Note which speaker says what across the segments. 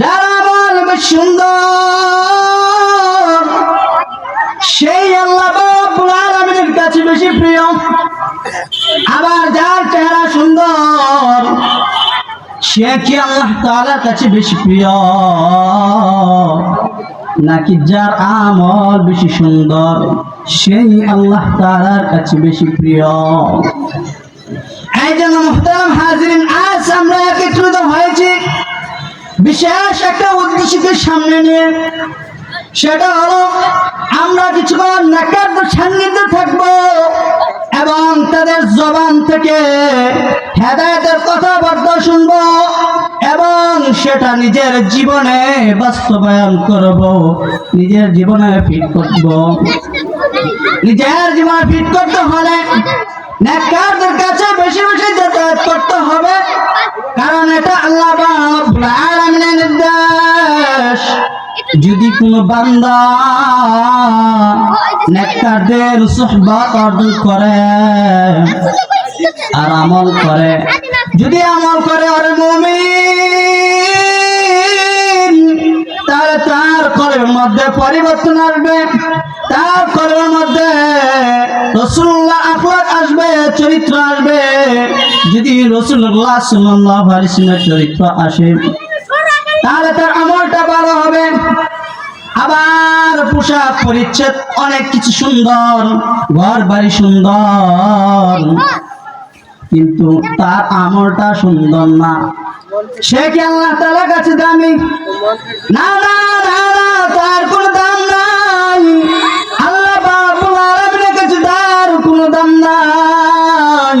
Speaker 1: যার বেশ সুন্দর, সেই আল্লাহ আলামিনের কাছে বেশি প্রিয়। আবার যার চেহারা সুন্দর, সে কি আল্লাহ তাআলার কাছে বেশি প্রিয়? নাকি যার আমল বেশি সুন্দর, সেই আল্লাহ তাআলার কাছে বেশি প্রিয়? এই জন্য হাজিরিন, আজ আমরা একত্রিত হয়েছি। বিশেষ একটা উদ্দেশ্যকে সামনে নিয়ে, সেটা হলো আমরা কিছুক্ষণ নাকারদের সান্নিধ্যে থাকব এবং তাদের জবান থেকে হেদায়তের কথাবার্তা শুনব এবং সেটা নিজের জীবনে বাস্তবায়ন করব, নিজের জীবনে ফিট করব। নিজের জীবনে ফিট করতে হলে নেককারদের কাছে বেশি বেশি যাতায়াত করতে হবে। কারণ এটা আল্লাহ আলামিনের নির্দেশ। যদি কোনো বান্দা নেককারদের সুহবাত অর্জন করে আর আমল করে যদি আমল করে আর মুমিন তাহলে তার কলের মধ্যে পরিবর্তন আসবে। তার কলের মধ্যে রসুল্লাহ আখলাক আসবে চরিত্র আসবে। যদি রসুল্লাহ আলাইহি ওয়াসাল্লামের চরিত্র আসে, তাহলে তার আমলটা ভালো হবে। আবার পোশাক পরিচ্ছেদ অনেক কিছু সুন্দর ঘর বাড়ি সুন্দর। কিন্তু তার আমলটা সুন্দর না। সে কি আল্লাহ তাআলার কাছে দামি? না না না না তার কোনো দাম নাই। আল্লাহ রাব্বুল আলামিনের কাছে তার কোনো দাম নাই।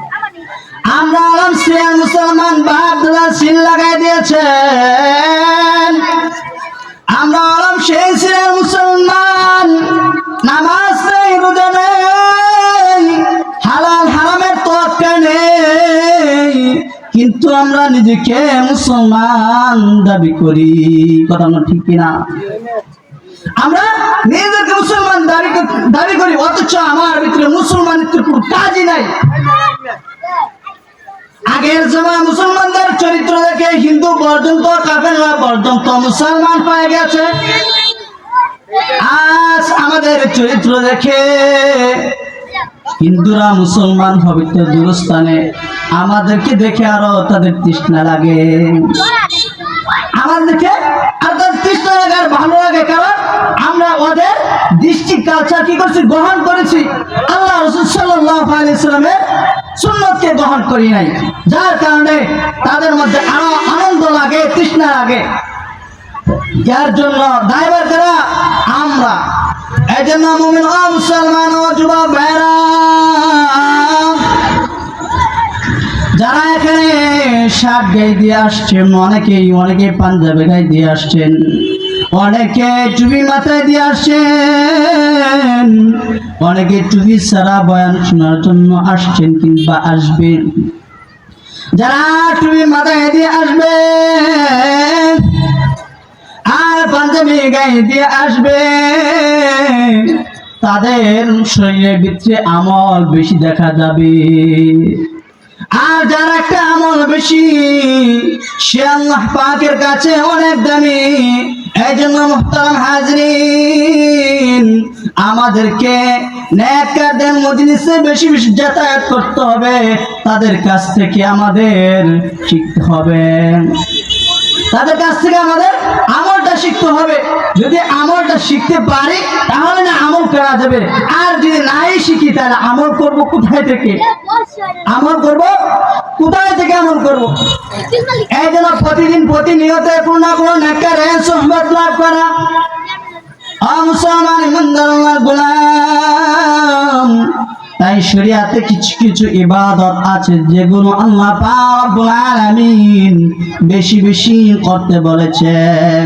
Speaker 1: আমরা হলাম ছিলেন মুসলমান বাপ দাদা সিল লাগাই দিয়েছেন। আমরা হলাম সেই ছিলেন মুসলমান, নামাজ নেই, রোজা নেই, হালাল কিন্তু আমরা নিজেকে মুসলমান দাবি করি। কথা ঠিক কিনা? আমরা নিজেদেরকে মুসলমান দাবি দাবি করি, অথচ আমার ভিতরে মুসলমানিত্বের কোনো কাজই নাই। আগের জমা মুসলমানদের চরিত্র দেখে হিন্দু পর্যন্ত পর্যন্ত মুসলমান পায়ে গেছে। আজ আমাদের চরিত্র দেখে হিন্দুরা মুসলমান পবিত্র দূরস্থানে, আমাদেরকে দেখে আরও তাদের তৃষ্ণা লাগে। আমাদেরকে আর ভালো লাগে কারণ আমরা ওদের দৃষ্টি কালচার কি করছি? গ্রহণ করেছি। আল্লাহ রসুল সুন্নতকে গ্রহণ করি নাই। যার কারণে তাদের মধ্যে আরও আনন্দ লাগে, তৃষ্ণা লাগে। যার জন্য দায়বার করা আমরা এই জন্য মুমিন ও মুসলমান ও যুবক যারা এখানে শার্ট গায়ে দিয়ে আসছেন, অনেকেই অনেকে পাঞ্জাবি গায়ে দিয়ে আসছেন। অনেকে টুপি মাথায় দিয়ে আসছেন, অনেকে টুপি ছাড়া বয়ান শোনার জন্য আসছেন কিংবা আসবেন। যারা টুপি মাথায় দিয়ে আসবেন, আর পাঞ্জাবি গায়ে দিয়ে আসবে তাদের শরীরের ভিতরে আমল বেশি দেখা যাবে। আর যার একটা আমল বেশি, সে আল্লাহ পাকের কাছে অনেক দামি। এই জন্য মুহতারাম হাজরিন, আমাদেরকে নেককারদের মজলিসে বেশি বেশি যাতায়াত করতে হবে। তাদের কাছ থেকে আমাদের শিখতে হবে। তাদের কাছ থেকে আমাদের আমলটা শিখতে হবে। যদি আমলটা শিখতে পারি, তাহলে না আমল করা যাবে। আর যদি নাই শিখি, তাহলে আমল করব কোথায় থেকে? আমল করব? কোথায় থেকে আমল করব? এই জন্য প্রতিদিন, প্রতিনিয়ত কোনো না কোনো নেকারে সোহবত লাভ করা। তাই শরিয়াতে কিছু কিছু ইবাদত আছে, যেগুলো আল্লাহ পাক আলামিন বেশি বেশি করতে বলেছেন।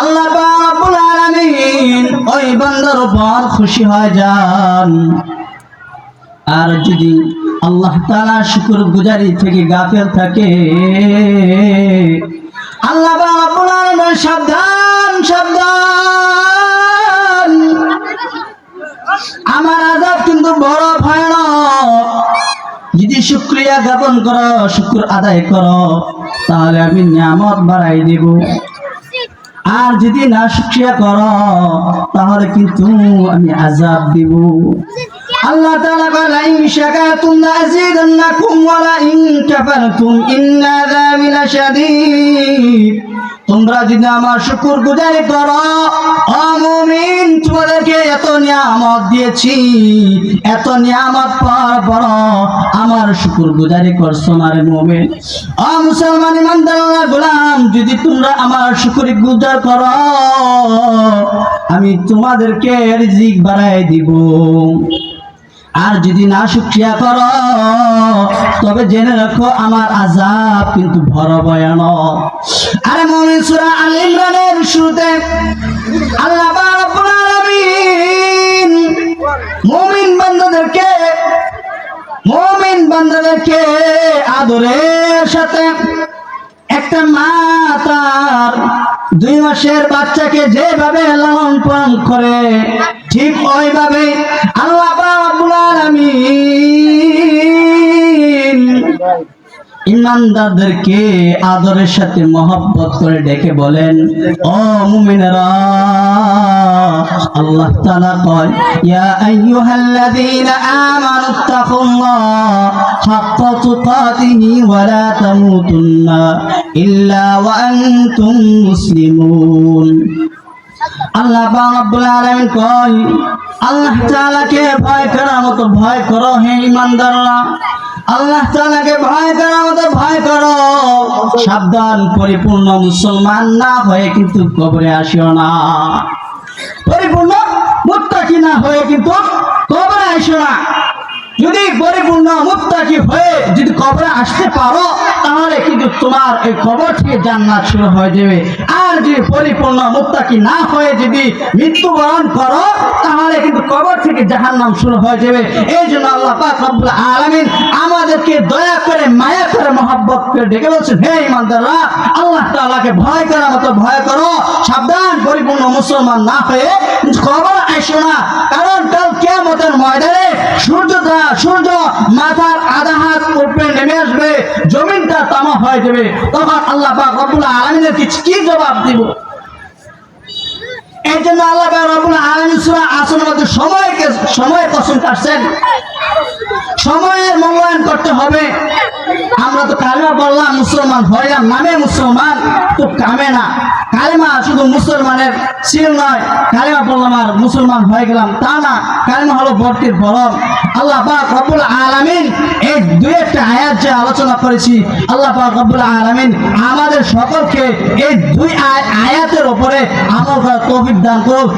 Speaker 1: আল্লাহ রাব্বুল আলামিন, ওই বান্দার উপর খুশি হয়ে যান। আর যদি আল্লাহ তাআলা শুকর গুজারি থেকে গাফেল থাকে, আল্লাহ রাব্বুল আলামিন সাবধান সাবধান। আমার আজাব কিন্তু বড় ভয়ানক। যদি শুক্রিয়া জ্ঞাপন করো, শুক্র আদায় করো, তাহলে আমি নিয়ামত বাড়াই দেব। আর যদি না শুক্রিয়া করো তাহলে কিন্তু আমি আজাব দিব। আল্লাহ তাআলা বলে লাইন শাকারতুম লাযিদান্নাকুম ওয়া লাইন কাফারতুম ইন্না আযাবি লাশাদীদ তোমরা যদি আমার শুকুর গুজারি করো ও মুমিন, তোমাদেরকে এত নিয়ামত দিয়েছি, এত নিয়ামত পাওয়ার পর আমার শুকুর গুজারি করছ না রে মুমিন। ও মুসলমান ইমানদার গোলাম, যদি তোমরা আমার শুকুর গুজার করো, আমি তোমাদেরকে রিজিক বাড়াই দিব। আর যদি না শুক্রিয়া করো, তবে জেনে রাখো আমার আজাব কিন্তু ভর বয়ান আরে মুমিন সূরা আল শুরুতে আল্লাহ আলামিন মুমিন বান্দাদেরকে মুমিন বান্দাদেরকে আদরের সাথে একটা মা তার দুই মাসের বাচ্চাকে যেভাবে লালন পালন করে, ঠিক ওইভাবে ইমানদারদেরকে আদরের সাথে মহব্বত করে ডেকে বলেন, ও মুমিনেরা, আল্লাহ তাআলা কয়, ইয়া আইয়ুহাল্লাযীনা আমানু তাকুল্লাহ হাক্কা তুকাতিহি ওয়া লা তামুতুন্না ইল্লা ওয়া আনতুম মুসলিমুন। আল্লাহ রব্বুল আলামিন কয়, আল্লাহ তাআলাকে ভয় করার মতো ভয় করো হে ঈমানদাররা আল্লাহ তাআলাকে ভয় করার মতো ভয় করো। সাবধান, পরিপূর্ণ মুসলমান না হয়ে কিন্তু কবরে আসিও না। পরিপূর্ণ মুত্তাকি না হয়ে কিন্তু কবরে আসিও না। যদি পরিপূর্ণ মুত্তাকি হয়ে, যদি কবরে আসতে পারো, তাহলে কিন্তু তোমার এই কবর থেকে জান্নাত শুরু হয়ে যাবে। আর যদি পরিপূর্ণ মুত্তাকি না হয়ে যদি মৃত্যুবরণ করো, তাহলে কিন্তু কবর থেকে জাহান্নাম শুরু হয়ে যাবে। এই জন্য আল্লাহ পাক আমাদেরকে দয়া করে, মায়া করে, মহব্বত করে ডেকে বলছেন, হে ইমানদাররা আল্লাহ তাআলাকে ভয় করার মতো ভয় করো। সাবধান, পরিপূর্ণ মুসলমান না হয়ে কবর আসো না। কারণ কাল কিয়ামতের ময়দানে সূর্যটা সূর্য মাথার আধা হাত উপরে নেমে আসবে, জমিনটা তামা হয়ে যাবে। তখন আল্লাহ পাক কি জবাব দিব? এই জন্য আল্লাহ রবুল আলামিন সূরা সময়কে সময় কসম কাটছেন সময়ের মূল্যায়ন করতে হবে। আমরা তো কালেমা বললাম মুসলমান হইলাম নামে মুসলমান তো কামে না। কালেমা শুধু মুসলমানের সিল নয়, কালেমা বললাম আর মুসলমান হয়ে গেলাম, তা না। কালেমা হলো ভর্তির ফলন আল্লাহ পাক রব্বুল আলামিন এই দুই একটা আয়াত যে আলোচনা করেছি, আল্লাহ পাক রব্বুল আলামিন আমাদের সকলকে এই দুই আয়- আয়াতের ওপরে আমল করার দান করুক।